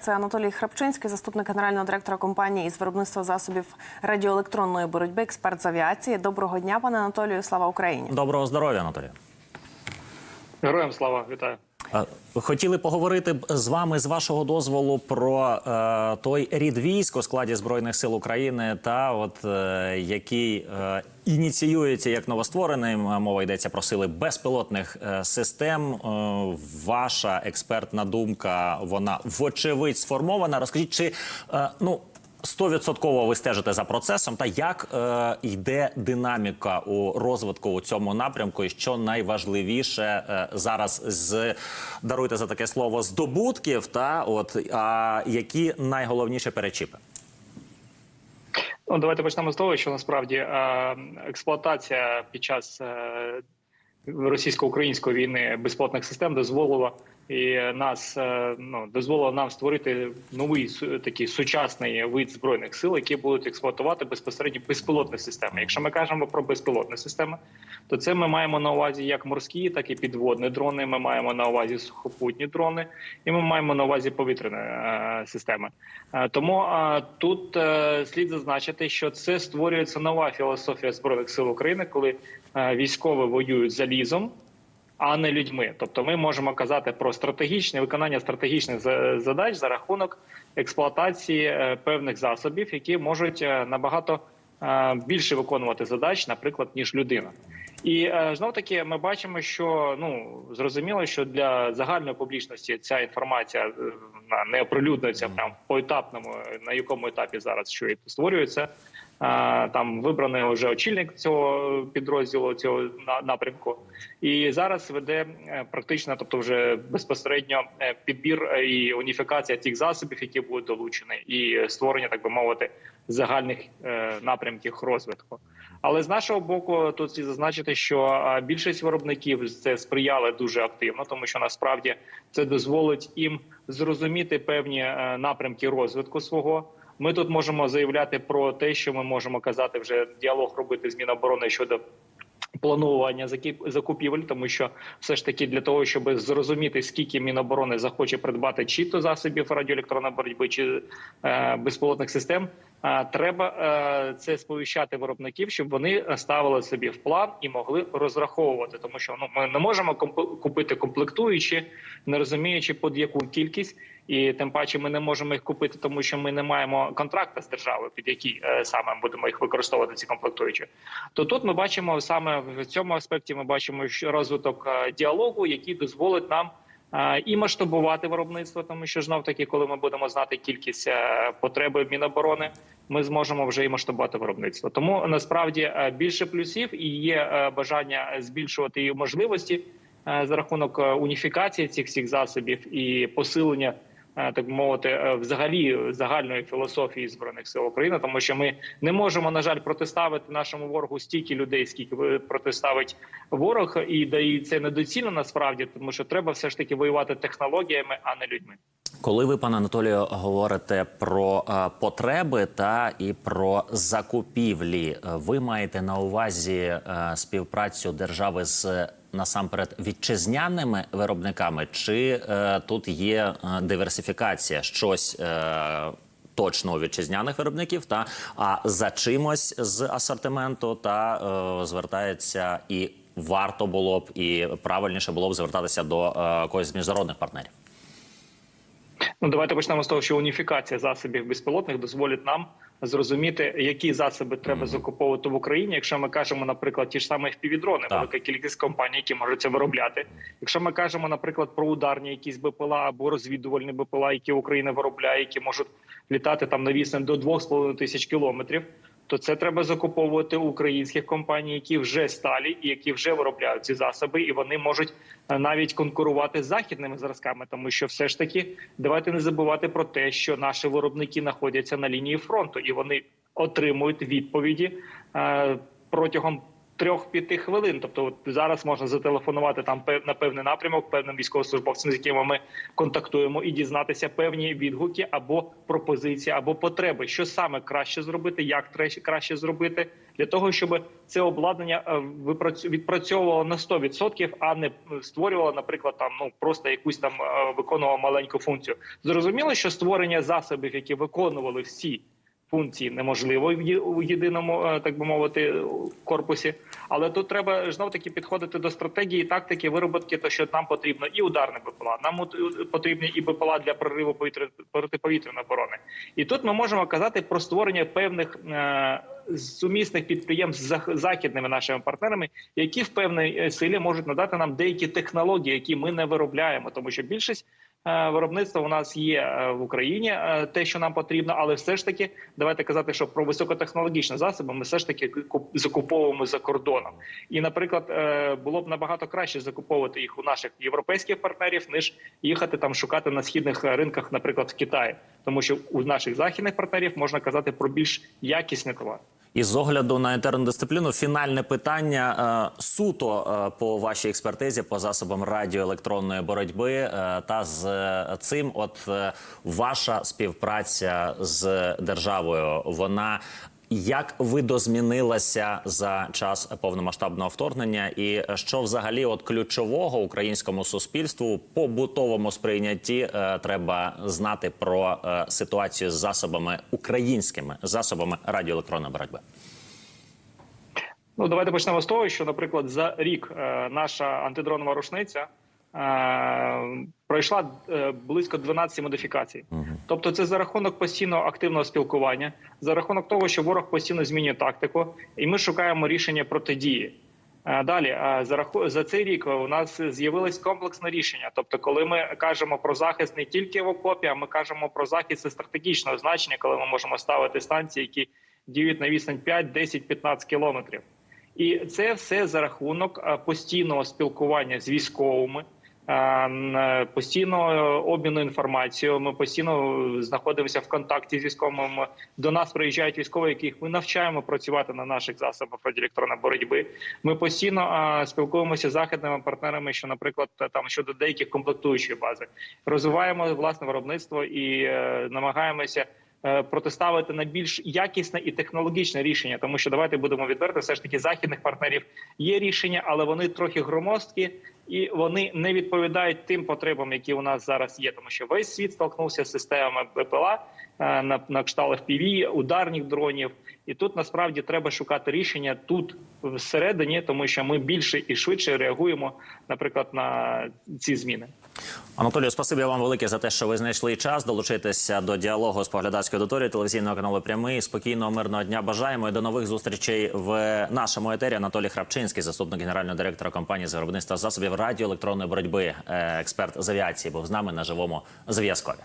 Це Анатолій Храпчинський, заступник генерального директора компанії із виробництва засобів радіоелектронної боротьби, експерт з авіації. Доброго дня, пане Анатолію. Слава Україні. Доброго здоров'я, Анатолій. Героям слава, вітаю. Хотіли поговорити з вами з вашого дозволу про е, той рід військ у складі збройних сил України, та от е, який е, ініціюється як новостворений. Мова йдеться про сили безпілотних е, систем. Е, ваша експертна думка, вона вочевидь сформована. Розкажіть, чи е, ну. Стовідсотково ви стежите за процесом, та як е, йде динаміка у розвитку у цьому напрямку, і що найважливіше е, зараз з даруйте за таке слово здобутків, та от а які найголовніші перечіпи? Ну, давайте почнемо з того, що насправді е, експлуатація під час е, російсько-української війни безпілотних систем дозволила і нас е, ну дозволила нам створити новий такий сучасний вид збройних сил, які будуть експлуатувати безпосередньо безпілотні системи. Якщо ми кажемо про безпілотні системи, то це ми маємо на увазі як морські, так і підводні дрони. Ми маємо на увазі сухопутні дрони, і ми маємо на увазі повітряні е, системи. Е, Тому е, тут е, слід зазначити, що це створюється нова філософія збройних сил України, коли е, військові воюють залізом. А не людьми, тобто ми можемо казати про стратегічне виконання стратегічних за- задач за рахунок експлуатації е, певних засобів, які можуть е, набагато е, більше виконувати задач, наприклад, ніж людина. І знов таки ми бачимо, що ну зрозуміло, що для загальної публічності ця інформація е, не оприлюднюється прям по етапному, на якому етапі зараз що і створюється. Е, Там вибраний вже очільник цього підрозділу, цього на- напрямку, і зараз веде е, практично, тобто вже безпосередньо е, підбір е, і уніфікація тих засобів, які будуть долучені, і створення, так би мовити, загальних е, напрямків розвитку. Але з нашого боку, тут слід зазначити, що більшість виробників це сприяли дуже активно, тому що насправді це дозволить їм зрозуміти певні е, напрямки розвитку свого. Ми тут можемо заявляти про те, що ми можемо казати вже діалог робити з Міноборони щодо планування закупівель, тому що все ж таки для того, щоб зрозуміти, скільки Міноборони захоче придбати чи то засобів радіоелектронної боротьби, чи е, безпілотних систем, треба е, це сповіщати виробників, щоб вони ставили собі в план і могли розраховувати, тому що ну ми не можемо купити комплектуючі, не розуміючи під яку кількість. І тим паче ми не можемо їх купити, тому що ми не маємо контракта з державою, під який е, саме будемо їх використовувати ці комплектуючі. То тут ми бачимо саме в цьому аспекті. Ми бачимо розвиток е, діалогу, який дозволить нам і масштабувати виробництво, тому що знов таки, коли ми будемо знати кількість е, потреби Міноборони, ми зможемо вже і масштабувати виробництво. Тому насправді е, більше плюсів і є е, бажання збільшувати її можливості за рахунок уніфікації цих всіх засобів і посилення. Так мовити, е, взагалі загальної філософії збройних сил України, тому що ми не можемо на жаль протиставити нашому ворогу стільки людей, скільки ви- протиставить ворог, і це недоцільно насправді, тому що треба все ж таки воювати технологіями, а не людьми. Коли ви, пане Анатолію, говорите про е, потреби та і про закупівлі, ви маєте на увазі е, співпрацю держави з насамперед вітчизняними виробниками, чи е, тут є е, диверсифікація щось? Е, Точно у вітчизняних виробників, та а за чимось з асортименту та е, звертається і варто було б і правильніше було б звертатися до е, когось з міжнародних партнерів. Ну давайте почнемо з того, що уніфікація засобів безпілотних дозволить нам зрозуміти, які засоби треба закуповувати в Україні. Якщо ми кажемо, наприклад, ті ж самі впівдрони, велика кількість компаній, які можуть це виробляти. Якщо ми кажемо, наприклад, про ударні якісь БПЛА або розвідувальні БПЛА, які Україна виробляє, які можуть літати там на відстань до 2,5 тисяч кілометрів. То це треба закуповувати у українських компаній, які вже сталі і які вже виробляють ці засоби, і вони можуть е, навіть конкурувати з західними зразками, тому що все ж таки давайте не забувати про те, що наші виробники знаходяться на лінії фронту, і вони отримують відповіді е, протягом 3-5 хвилин. Тобто, от зараз можна зателефонувати там на певний напрямок певним військовослужбовцям, з якими ми контактуємо, і дізнатися певні відгуки або пропозиції, або потреби, що саме краще зробити, як краще зробити, для того, щоб це обладнання е, відпрацьовувало на 100%, а не створювало, наприклад, там ну просто якусь там е, виконувало маленьку функцію. Зрозуміло, що створення засобів, які виконували всі функції неможливо в єдиному, е, так би мовити, корпусі. Але тут треба знов таки підходити до стратегії, тактики, вироботки, то що нам потрібно і ударне БПЛА, нам от- потрібні і БПЛА для прориву повітря протиповітряної оборони. І тут ми можемо казати про створення певних е, сумісних підприємств з зах- західними нашими партнерами, які в певній е, силі можуть надати нам деякі технології, які ми не виробляємо, тому що більшість. Е, Виробництва у нас є е, в Україні е, те, що нам потрібно, але все ж таки давайте казати, що про високотехнологічні засоби ми все ж таки куп- закуповуємо за кордоном. І, наприклад, було б набагато краще закуповувати їх у наших європейських партнерів, ніж їхати там шукати на східних ринках, наприклад, в Китаї, тому що у наших західних партнерів можна казати про більш якісний товар. І з огляду на інтерну дисципліну, фінальне питання е, суто е, по вашій експертизі по засобам радіоелектронної боротьби е, та з е, цим, от е, ваша співпраця з державою, вона. Як видозмінилася за час повномасштабного вторгнення, і що взагалі от ключового українському суспільству побутовому сприйнятті е, треба знати про е, ситуацію з засобами українськими засобами радіоелектронної боротьби? Ну давайте почнемо з того, що, наприклад, за рік е, наша антидронова рушниця пройшла е, близько 12 модифікацій. Тобто, це за рахунок постійного активного спілкування, за рахунок того, що ворог постійно змінює тактику, і ми шукаємо рішення протидії. Е, Далі е, за за цей рік у нас з'явилось комплексне рішення. Тобто, коли ми кажемо про захист не тільки в окопі, а ми кажемо про захист стратегічного значення, коли ми можемо ставити станції, які діють на відстань 5, 10, 15 кілометрів. І це все за рахунок е, постійного спілкування з військовими, е, е, постійного обміну інформацією. Ми постійно знаходимося в контакті з військовими. До нас приїжджають військові, яких ми навчаємо працювати на наших засобах радіоелектронної боротьби. Ми постійно е, спілкуємося з західними партнерами, що, наприклад, там щодо деяких комплектуючої бази, розвиваємо власне виробництво і намагаємося протиставити на більш якісне і технологічне рішення, тому що давайте будемо відверти, все ж таки західних партнерів є рішення, але вони трохи громоздкі і вони не відповідають тим потребам, які у нас зараз є. Тому що весь світ столкнувся з системами БПЛА е, на, на кшталт FPV, ударних дронів, і тут насправді треба шукати рішення тут всередині, тому що ми більше і швидше реагуємо, наприклад, на ці зміни. Анатолію, спасибі вам велике за те, що ви знайшли час долучитися до діалогу з поглядацькою аудиторією телевізійного каналу Прямий. Спокійного мирного дня бажаємо і до нових зустрічей в нашому етері. Анатолій Храпчинський, заступник генерального директора компанії з виробництва засобів радіоелектронної боротьби, е, експерт з авіації, був з нами на живому зв'язкові.